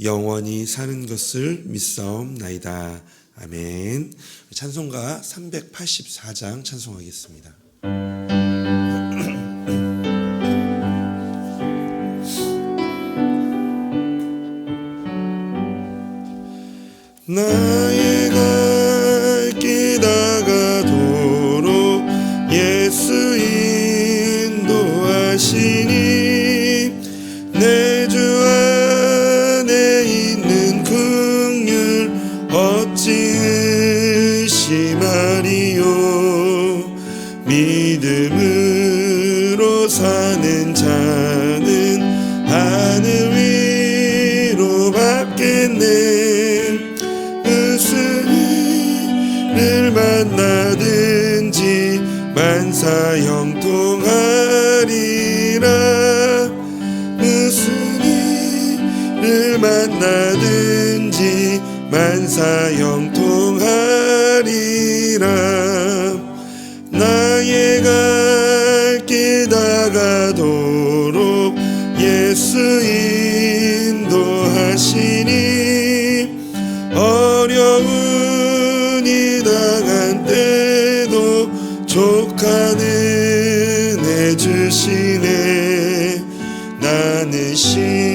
영원히 사는 것을 믿사옵나이다. 아멘. 찬송가 384장 찬송하겠습니다. 나 어찌 의심하리요? 믿음으로 사는 자는 하늘 위로 받겠네. 일을 만나든지 만사 형통하리라. 무슨 일을 만나든지 만 사 형통하리라. 나의 갈길 다가도록 예수 인도하시니 어려운 이 당한 때도 족한 은혜 주시네. 나는 심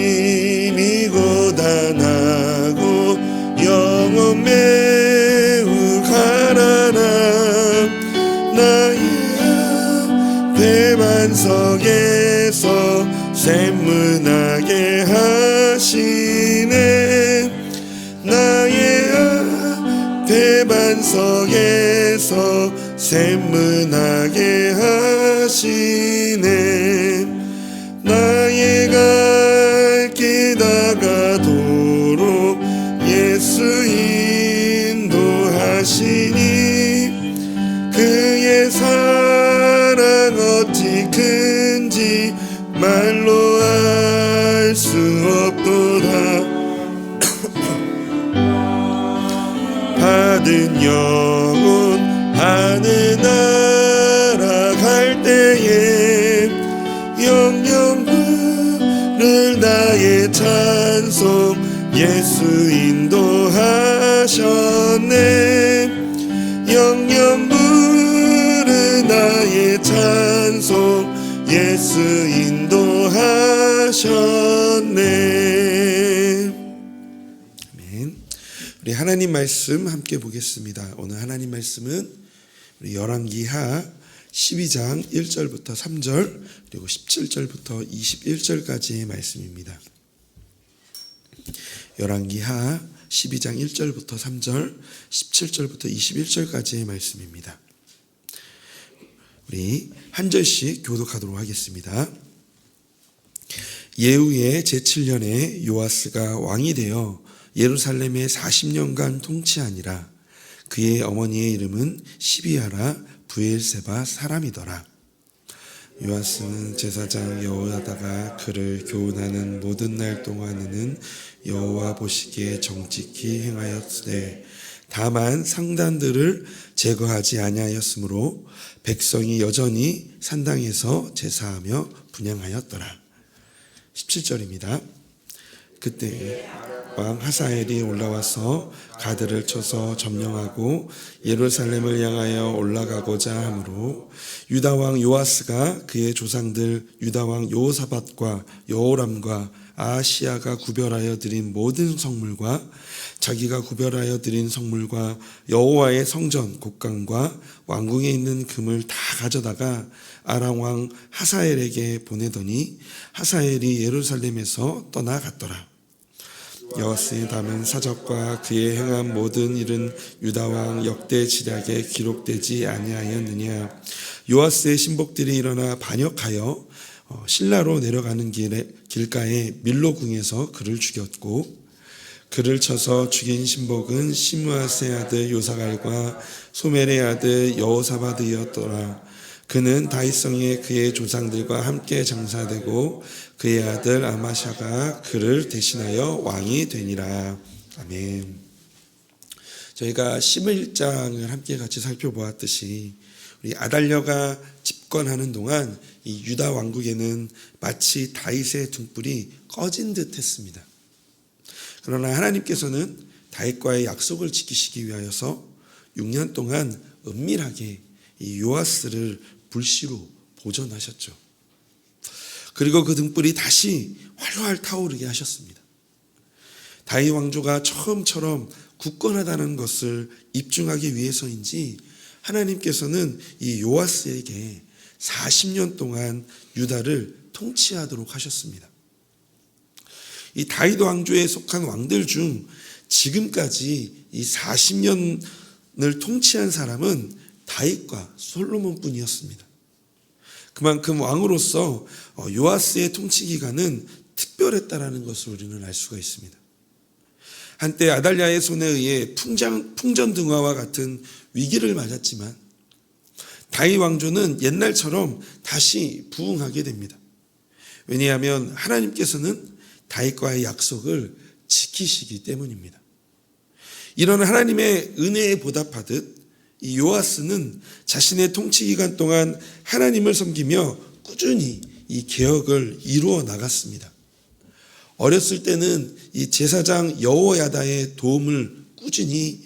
반석에서 샘문하게 하시네 나의 앞에 반석에서 샘문하게 하시네 예수 인도하셨네 아멘. 우리 하나님 말씀 함께 보겠습니다. 오늘 하나님 말씀은 우리 열왕기하 12장 1절부터 3절 그리고 17절부터 21절까지의 말씀입니다. 열왕기하 12장 1절부터 3절, 17절부터 21절까지의 말씀입니다. 우리 한 절씩 교독하도록 하겠습니다. 예후의 제7년에 요아스가 왕이 되어 예루살렘에 40년간 통치하니라. 그의 어머니의 이름은 시비아라 부엘세바 사람이더라. 요아스는 제사장 여호야다가 그를 교훈하는 모든 날 동안에는 여호와 보시기에 정직히 행하였으되 다만 상단들을 제거하지 아니하였으므로 백성이 여전히 산당에서 제사하며 분양하였더라. 17절입니다. 그때 왕 하사엘이 올라와서 가드를 쳐서 점령하고 예루살렘을 향하여 올라가고자 하므로 유다 왕 요아스가 그의 조상들 유다 왕 요사밧과 여호람과 아시아가 구별하여 드린 모든 성물과 자기가 구별하여 드린 성물과 여호와의 성전 곡간과 왕궁에 있는 금을 다 가져다가 아람 왕 하사엘에게 보내더니 하사엘이 예루살렘에서 떠나갔더라. 여호와스의 담은 사적과 그의 행한 모든 일은 유다 왕 역대 지략에 기록되지 아니하였느냐 요아스의 신복들이 일어나 반역하여 어, 신라로 내려가는 길에 길가에 밀로궁에서 그를 죽였고 그를 쳐서 죽인 신복은 시므아스의 아들 요사갈과 소멜의 아들 여호사바드였더라 그는 다윗성에 그의 조상들과 함께 장사되고 그의 아들 아마샤가 그를 대신하여 왕이 되니라. 아멘. 저희가 11장을 함께 같이 살펴보았듯이 우리 아달랴가 집 권하는 동안 이 유다 왕국에는 마치 다윗의 등불이 꺼진 듯했습니다. 그러나 하나님께서는 다윗과의 약속을 지키시기 위하여서 6년 동안 은밀하게 이 요아스를 불씨로 보존하셨죠. 그리고 그 등불이 다시 활활 타오르게 하셨습니다. 다윗 왕조가 처음처럼 굳건하다는 것을 입증하기 위해서인지 하나님께서는 이 요아스에게 40년 동안 유다를 통치하도록 하셨습니다. 이 다윗 왕조에 속한 왕들 중 지금까지 이 40년을 통치한 사람은 다윗과 솔로몬뿐이었습니다. 그만큼 왕으로서 어, 요아스의 통치 기간은 특별했다라는 것을 우리는 알 수가 있습니다. 한때 아달랴의 손에 의해 풍장, 풍전등화와 같은 위기를 맞았지만 다윗 왕조는 옛날처럼 다시 부흥하게 됩니다. 왜냐하면 하나님께서는 다윗과의 약속을 지키시기 때문입니다. 이런 하나님의 은혜에 보답하듯 이 요아스는 자신의 통치 기간 동안 하나님을 섬기며 꾸준히 이 개혁을 이루어 나갔습니다. 어렸을 때는 이 제사장 여호야다의 도움을 꾸준히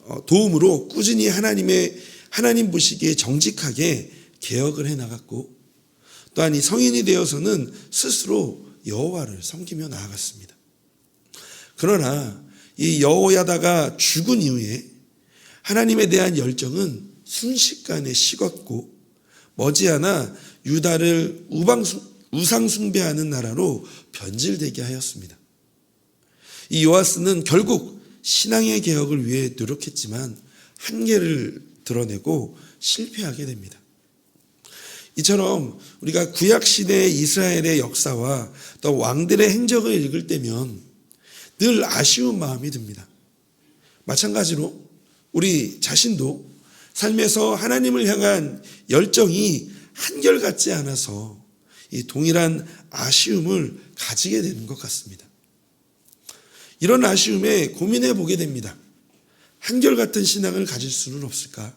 어, 도움으로 꾸준히 하나님의 하나님 보시기에 정직하게 개혁을 해 나갔고 또한 이 성인이 되어서는 스스로 여호와를 섬기며 나아갔습니다. 그러나 이 여호야다가 죽은 이후에 하나님에 대한 열정은 순식간에 식었고 머지않아 유다를 우상 숭배하는 나라로 변질되게 하였습니다. 이 요아스는 결국 신앙의 개혁을 위해 노력했지만 한계를 드러내고 실패하게 됩니다. 이처럼 우리가 구약 시대 이스라엘의 역사와 또 왕들의 행적을 읽을 때면 늘 아쉬운 마음이 듭니다. 마찬가지로 우리 자신도 삶에서 하나님을 향한 열정이 한결같지 않아서 이 동일한 아쉬움을 가지게 되는 것 같습니다. 이런 아쉬움에 고민해 보게 됩니다. 한결같은 신앙을 가질 수는 없을까?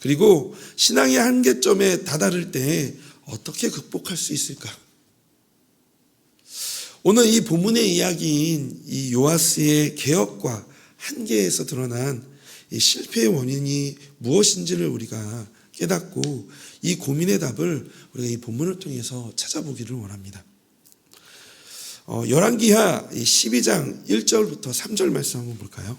그리고 신앙의 한계점에 다다를 때 어떻게 극복할 수 있을까? 오늘 이 본문의 이야기인 이 요아스의 개혁과 한계에서 드러난 이 실패의 원인이 무엇인지를 우리가 깨닫고 이 고민의 답을 우리가 이 본문을 통해서 찾아보기를 원합니다. 어, 열왕기하 12장 1절부터 3절 말씀 한번 볼까요?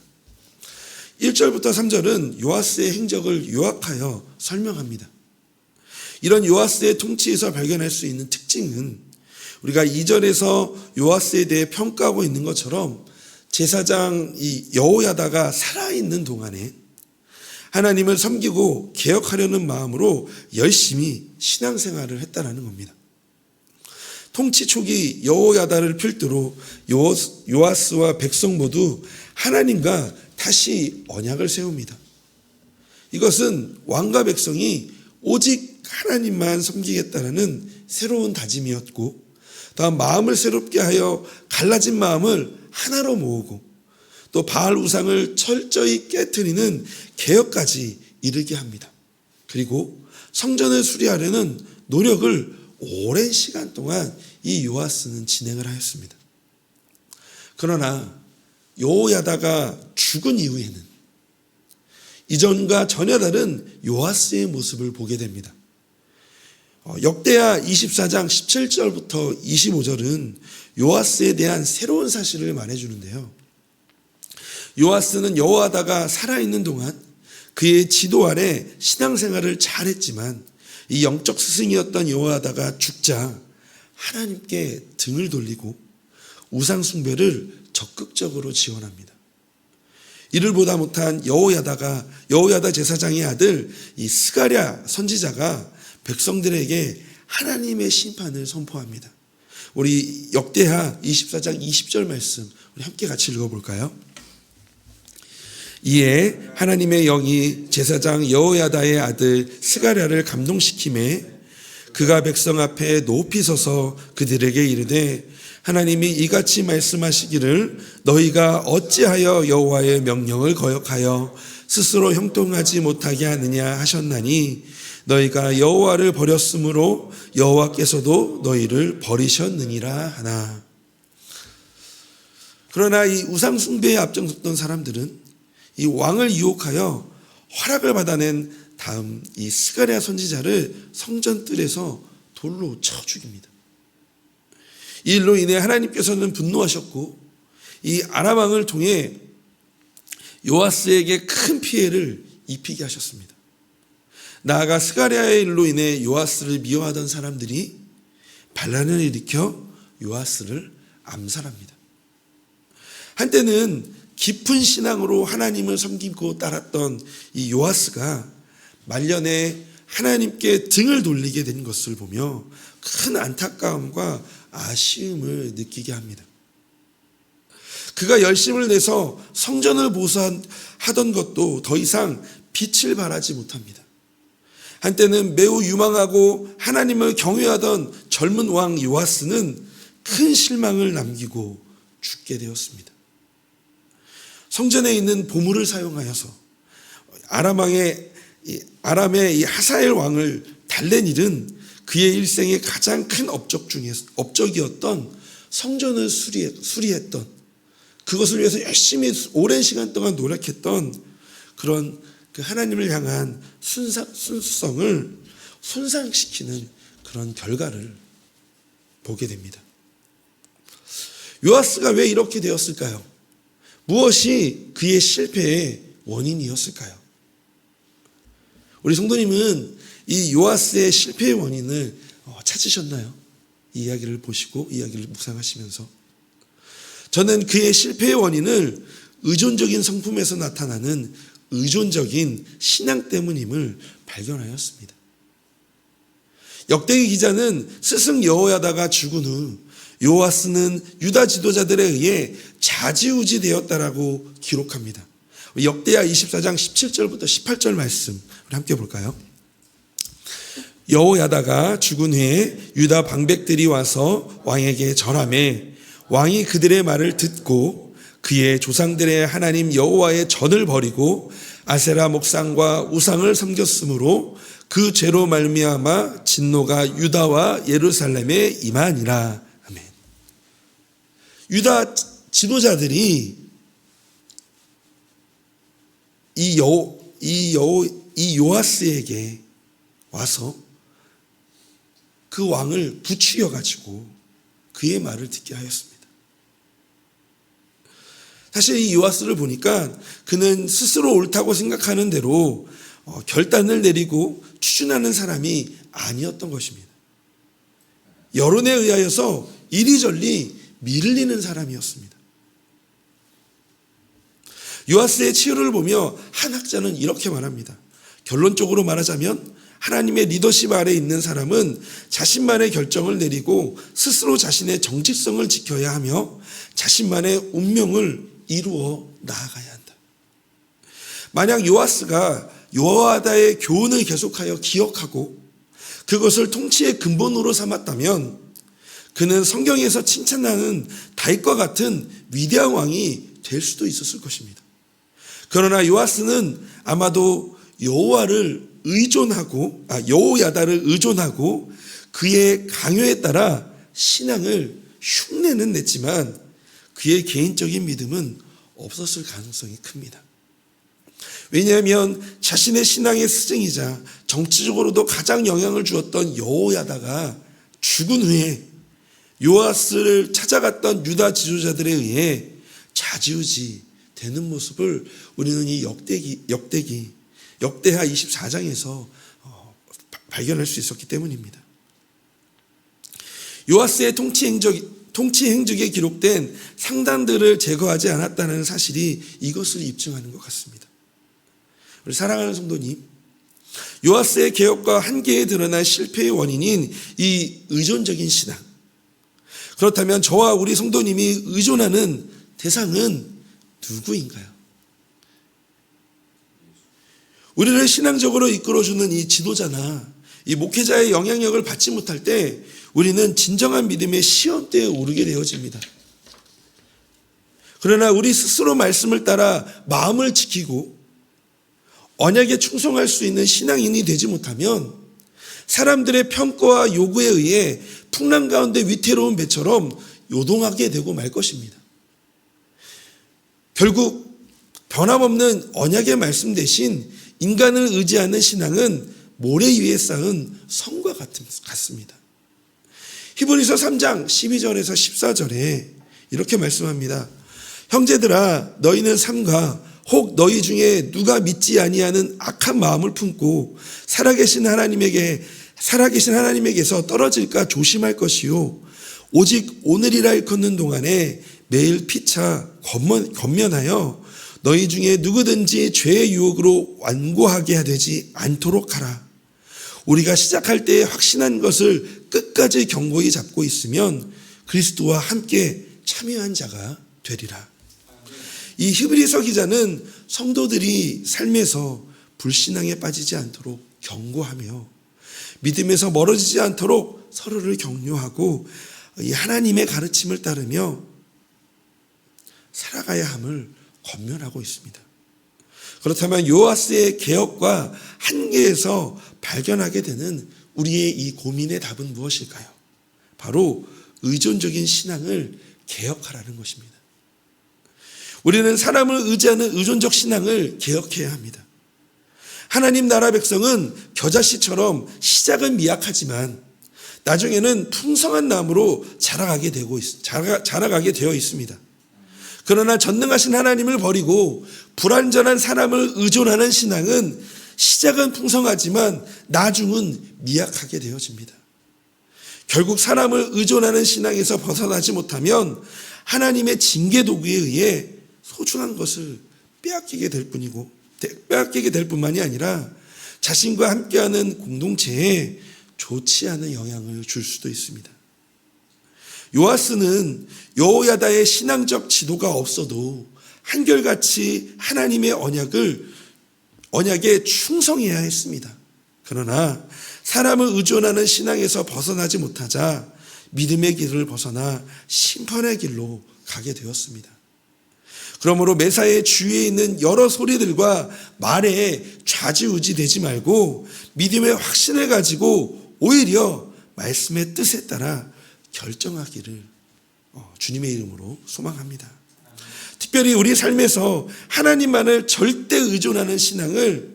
1절부터 3절은 요아스의 행적을 요약하여 설명합니다. 이런 요아스의 통치에서 발견할 수 있는 특징은 우리가 2절에서 요아스에 대해 평가하고 있는 것처럼 제사장 이 여호야다가 살아있는 동안에 하나님을 섬기고 개혁하려는 마음으로 열심히 신앙생활을 했다라는 겁니다. 통치 초기 여호야다를 필두로 요아스와 백성 모두 하나님과 다시 언약을 세웁니다. 이것은 왕과 백성이 오직 하나님만 섬기겠다라는 새로운 다짐이었고, 다음 마음을 새롭게 하여 갈라진 마음을 하나로 모으고, 또 바알 우상을 철저히 깨뜨리는 개혁까지 이르게 합니다. 그리고 성전을 수리하려는 노력을 오랜 시간 동안 이 요아스는 진행을 하였습니다. 그러나 요야다가 죽은 이후에는 이전과 전혀 다른 요아스의 모습을 보게 됩니다. 어, 역대하 24장 17절부터 25절은 요아스에 대한 새로운 사실을 말해주는데요. 요아스는 여호와다가 살아있는 동안 그의 지도 아래 신앙생활을 잘했지만 이 영적 스승이었던 여호와다가 죽자 하나님께 등을 돌리고 우상 숭배를 적극적으로 지원합니다. 이를 보다 못한 여호야다가 여호야다 제사장의 아들 이 스가랴 선지자가 백성들에게 하나님의 심판을 선포합니다. 우리 역대하 24장 20절 말씀 우리 함께 같이 읽어볼까요? 이에 하나님의 영이 제사장 여호야다의 아들 스가랴를 감동시킴에 그가 백성 앞에 높이 서서 그들에게 이르되 하나님이 이같이 말씀하시기를 너희가 어찌하여 여호와의 명령을 거역하여 스스로 형통하지 못하게 하느냐 하셨나니 너희가 여호와를 버렸으므로 여호와께서도 너희를 버리셨느니라 하나 그러나 이 우상 숭배에 앞장섰던 사람들은 이 왕을 유혹하여 허락을 받아낸 다음 이 스가랴 선지자를 성전 뜰에서 돌로 쳐 죽입니다. 이 일로 인해 하나님께서는 분노하셨고 이 아람 왕을 통해 요아스에게 큰 피해를 입히게 하셨습니다. 나아가 스가랴의 일로 인해 요아스를 미워하던 사람들이 반란을 일으켜 요아스를 암살합니다. 한때는 깊은 신앙으로 하나님을 섬기고 따랐던 이 요아스가 말년에 하나님께 등을 돌리게 된 것을 보며 큰 안타까움과 아쉬움을 느끼게 합니다. 그가 열심을 내서 성전을 보수하던 것도 더 이상 빛을 발하지 못합니다. 한때는 매우 유망하고 하나님을 경외하던 젊은 왕 요아스는 큰 실망을 남기고 죽게 되었습니다. 성전에 있는 보물을 사용하여서 아람 왕의 아람의 이 하사엘 왕을 달랜 일은 그의 일생의 가장 큰 업적 중에 업적이었던 성전을 수리해, 수리했던 그것을 위해서 열심히 오랜 시간 동안 노력했던 그런 그 하나님을 향한 순사, 순수성을 손상시키는 그런 결과를 보게 됩니다. 요아스가 왜 이렇게 되었을까요? 무엇이 그의 실패의 원인이었을까요? 우리 성도님은 이 요아스의 실패의 원인을 어, 찾으셨나요? 이 이야기를 보시고 이야기를 묵상하시면서 저는 그의 실패의 원인을 의존적인 성품에서 나타나는 의존적인 신앙 때문임을 발견하였습니다. 역대기 기자는 스승 여호야다가 죽은 후 요아스는 유다 지도자들에 의해 좌지우지 되었다라고 기록합니다. 역대하 24장 17절부터 18절 말씀 우리 함께 볼까요? 여호야다가 죽은 후에 유다 방백들이 와서 왕에게 절함에 왕이 그들의 말을 듣고 그의 조상들의 하나님 여호와의 전을 버리고 아세라 목상과 우상을 섬겼으므로 그 죄로 말미암아 진노가 유다와 예루살렘에 임하니라. 아멘. 유다 지도자들이 이 여, 이 여, 이 요아스에게 와서 그 왕을 부추겨 가지고 그의 말을 듣게 하였습니다. 사실 이 요아스를 보니까 그는 스스로 옳다고 생각하는 대로 어, 결단을 내리고 추진하는 사람이 아니었던 것입니다. 여론에 의하여서 이리저리 밀리는 사람이었습니다. 요아스의 치유를 보며 한 학자는 이렇게 말합니다. 결론적으로 말하자면 하나님의 리더십 아래 있는 사람은 자신만의 결정을 내리고 스스로 자신의 정직성을 지켜야 하며 자신만의 운명을 이루어 나아가야 한다. 만약 요아스가 요하다의 교훈을 계속하여 기억하고 그것을 통치의 근본으로 삼았다면 그는 성경에서 칭찬하는 다윗과 같은 위대한 왕이 될 수도 있었을 것입니다. 그러나 요아스는 아마도 여호와를 의존하고 아 여호야다를 의존하고 그의 강요에 따라 신앙을 흉내는 냈지만 그의 개인적인 믿음은 없었을 가능성이 큽니다. 왜냐하면 자신의 신앙의 스승이자 정치적으로도 가장 영향을 주었던 여호야다가 죽은 후에 요아스를 찾아갔던 유다 지도자들에 의해 좌지우지 되는 모습을 우리는 이 역대기 역대기 역대하 24장에서 어, 발견할 수 있었기 때문입니다. 요아스의 통치 행적 통치 행적에 기록된 상단들을 제거하지 않았다는 사실이 이것을 입증하는 것 같습니다. 우리 사랑하는 성도님, 요아스의 개혁과 한계에 드러난 실패의 원인인 이 의존적인 신앙. 그렇다면 저와 우리 성도님이 의존하는 대상은 누구인가요? 우리를 신앙적으로 이끌어주는 이 지도자나 이 목회자의 영향력을 받지 못할 때 우리는 진정한 믿음의 시험대에 오르게 되어집니다. 그러나 우리 스스로 말씀을 따라 마음을 지키고 언약에 충성할 수 있는 신앙인이 되지 못하면 사람들의 평가와 요구에 의해 풍랑 가운데 위태로운 배처럼 요동하게 되고 말 것입니다. 결국 변함없는 언약의 말씀 대신 인간을 의지하는 신앙은 모래 위에 쌓은 성과 같습니다. 히브리서 3장 12절에서 14절에 이렇게 말씀합니다. 형제들아 너희는 삼가 혹 너희 중에 누가 믿지 아니하는 악한 마음을 품고 살아계신 하나님에게 살아계신 하나님에게서 떨어질까 조심할 것이요 오직 오늘이라 일컫는 동안에 매일 피차 건면, 건면하여 너희 중에 누구든지 죄의 유혹으로 완고하게 되지 않도록 하라. 우리가 시작할 때 확신한 것을 끝까지 경고히 잡고 있으면 그리스도와 함께 참여한 자가 되리라. 이 히브리서 기자는 성도들이 삶에서 불신앙에 빠지지 않도록 경고하며 믿음에서 멀어지지 않도록 서로를 격려하고 이 하나님의 가르침을 따르며 살아가야 함을 권면하고 있습니다. 그렇다면 요아스의 개혁과 한계에서 발견하게 되는 우리의 이 고민의 답은 무엇일까요? 바로 의존적인 신앙을 개혁하라는 것입니다. 우리는 사람을 의지하는 의존적 신앙을 개혁해야 합니다. 하나님 나라 백성은 겨자씨처럼 시작은 미약하지만 나중에는 풍성한 나무로 자라가게 되고 자라가게 되어 있습니다. 그러나 전능하신 하나님을 버리고 불완전한 사람을 의존하는 신앙은 시작은 풍성하지만 나중은 미약하게 되어집니다. 결국 사람을 의존하는 신앙에서 벗어나지 못하면 하나님의 징계 도구에 의해 소중한 것을 빼앗기게 될 뿐이고 빼앗기게 될 뿐만이 아니라 자신과 함께하는 공동체에 좋지 않은 영향을 줄 수도 있습니다. 요아스는 여호야다의 신앙적 지도가 없어도 한결같이 하나님의 언약을 언약에 충성해야 했습니다. 그러나 사람을 의존하는 신앙에서 벗어나지 못하자 믿음의 길을 벗어나 심판의 길로 가게 되었습니다. 그러므로 매사의 주위에 있는 여러 소리들과 말에 좌지우지 되지 말고 믿음의 확신을 가지고 오히려 말씀의 뜻에 따라 결정하기를 어, 주님의 이름으로 소망합니다. 특별히 우리 삶에서 하나님만을 절대 의존하는 신앙을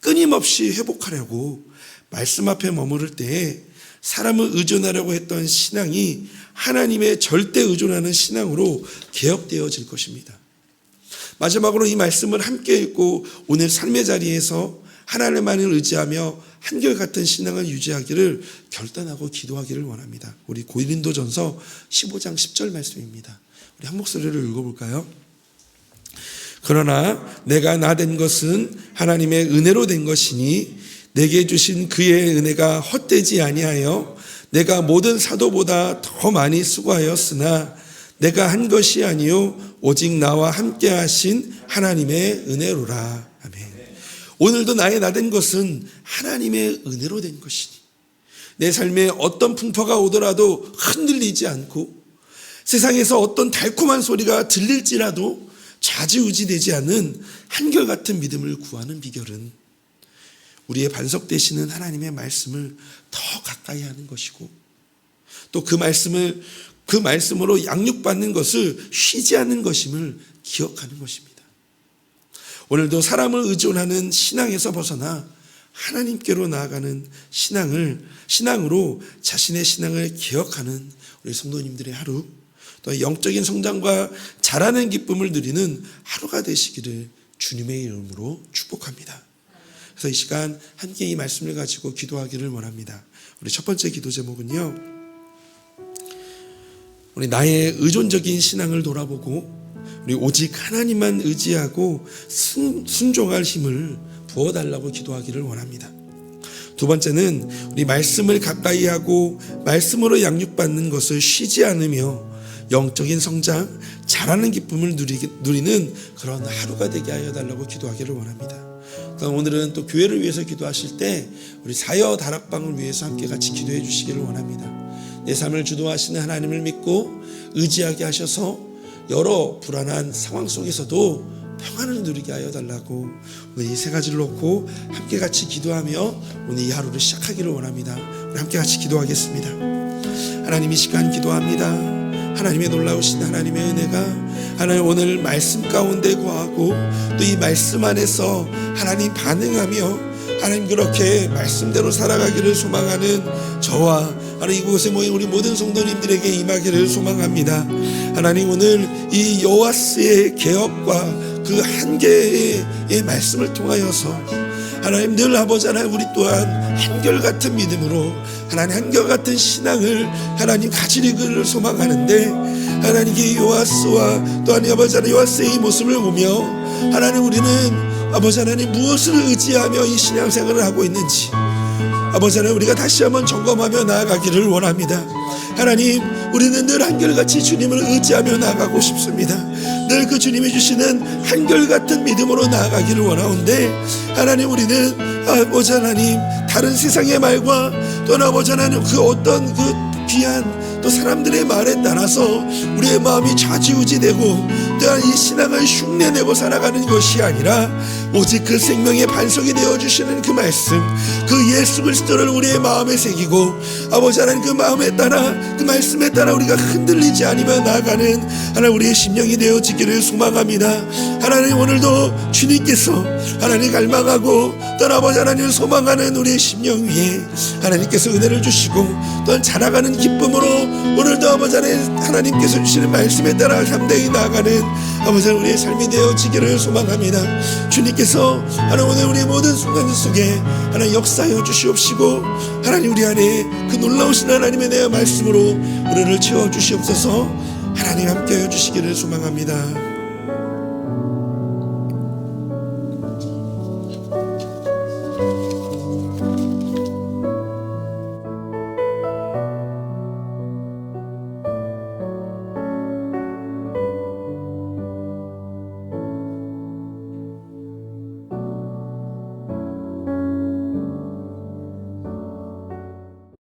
끊임없이 회복하려고 말씀 앞에 머무를 때에 사람을 의존하려고 했던 신앙이 하나님의 절대 의존하는 신앙으로 개혁되어질 것입니다. 마지막으로 이 말씀을 함께 읽고 오늘 삶의 자리에서 하나님만을 의지하며 한결같은 신앙을 유지하기를 결단하고 기도하기를 원합니다. 우리 고린도전서 15장 10절 말씀입니다. 우리 한 목소리를 읽어볼까요? 그러나 내가 나 된 것은 하나님의 은혜로 된 것이니 내게 주신 그의 은혜가 헛되지 아니하여 내가 모든 사도보다 더 많이 수고하였으나 내가 한 것이 아니요 오직 나와 함께 하신 하나님의 은혜로라. 아멘. 오늘도 나의 나 된 것은 하나님의 은혜로 된 것이니 내 삶에 어떤 풍파가 오더라도 흔들리지 않고 세상에서 어떤 달콤한 소리가 들릴지라도 좌지우지 되지 않는 한결같은 믿음을 구하는 비결은 우리의 반석 되시는 하나님의 말씀을 더 가까이 하는 것이고 또 그 말씀을 그 말씀으로 양육받는 것을 쉬지 않는 것임을 기억하는 것입니다. 오늘도 사람을 의존하는 신앙에서 벗어나 하나님께로 나아가는 신앙을 신앙으로 자신의 신앙을 기억하는 우리 성도님들의 하루 또 영적인 성장과 자라는 기쁨을 누리는 하루가 되시기를 주님의 이름으로 축복합니다. 그래서 이 시간 함께 이 말씀을 가지고 기도하기를 원합니다. 우리 첫 번째 기도 제목은요. 우리 나의 의존적인 신앙을 돌아보고 우리 오직 하나님만 의지하고 순, 순종할 힘을 부어달라고 기도하기를 원합니다. 두 번째는 우리 말씀을 가까이 하고 말씀으로 양육받는 것을 쉬지 않으며 영적인 성장, 잘하는 기쁨을 누리는 그런 하루가 되게 하여 달라고 기도하기를 원합니다. 그럼 오늘은 또 교회를 위해서 기도하실 때 우리 사여 다락방을 위해서 함께 같이 기도해 주시기를 원합니다. 내 삶을 주도하시는 하나님을 믿고 의지하게 하셔서 여러 불안한 상황 속에서도 평안을 누리게 하여 달라고 오늘 이 세 가지를 놓고 함께 같이 기도하며 오늘 이 하루를 시작하기를 원합니다. 함께 같이 기도하겠습니다. 하나님 이 시간 기도합니다. 하나님의 놀라우신 하나님의 은혜가 하나님 오늘 말씀 가운데 거하고 또 이 말씀 안에서 하나님 반응하며 하나님 그렇게 말씀대로 살아가기를 소망하는 저와 하나님 이곳에 모인 우리 모든 성도님들에게 임하기를 소망합니다. 하나님 오늘 이 여호와스의 개혁과 그 한계의 말씀을 통하여서 하나님 늘 아버지 하나님 우리 또한 한결같은 믿음으로 하나님 한결같은 신앙을 하나님 가지리기를 소망하는데 하나님 이 요하스와 또 하나님 아버지 하나님 요하스의 이 모습을 보며 하나님 우리는 아버지 하나님 무엇을 의지하며 이 신앙생활을 하고 있는지 아버지 하나님 우리가 다시 한번 점검하며 나아가기를 원합니다. 하나님 우리는 늘 한결같이 주님을 의지하며 나아가고 싶습니다. 늘 그 주님이 주시는 한결같은 믿음으로 나아가기를 원하는데 하나님 우리는 아버지 하나님 다른 세상의 말과 또 아버지 하나님 그 어떤 그 귀한 또 사람들의 말에 따라서 우리의 마음이 좌지우지되고 또한 이 신앙을 흉내내고 살아가는 것이 아니라 오직 그 생명의 반석이 되어 주시는 그 말씀 그 예수 그리스도를 우리의 마음에 새기고 아버지 하나님 그 마음에 따라 그 말씀에 따라 우리가 흔들리지 않으며 나아가는 하나님 우리의 심령이 되어지기를 소망합니다. 하나님 오늘도 주님께서 하나님 갈망하고 아버지 하나님을 소망하는 우리의 심령 위에 하나님께서 은혜를 주시고 또한 자라가는 기쁨으로 오늘도 아버지 하나님 하나님께서 주시는 말씀에 따라 담대히 나아가는 아버지 하나님 우리의 삶이 되어지기를 소망합니다 주님께서 하나님 오늘 우리의 모든 순간 속에 하나님 역사하여 주시옵시고 하나님 우리 안에 그 놀라우신 하나님의 내 말씀으로 우리를 채워 주시옵소서 하나님 함께하여 주시기를 소망합니다.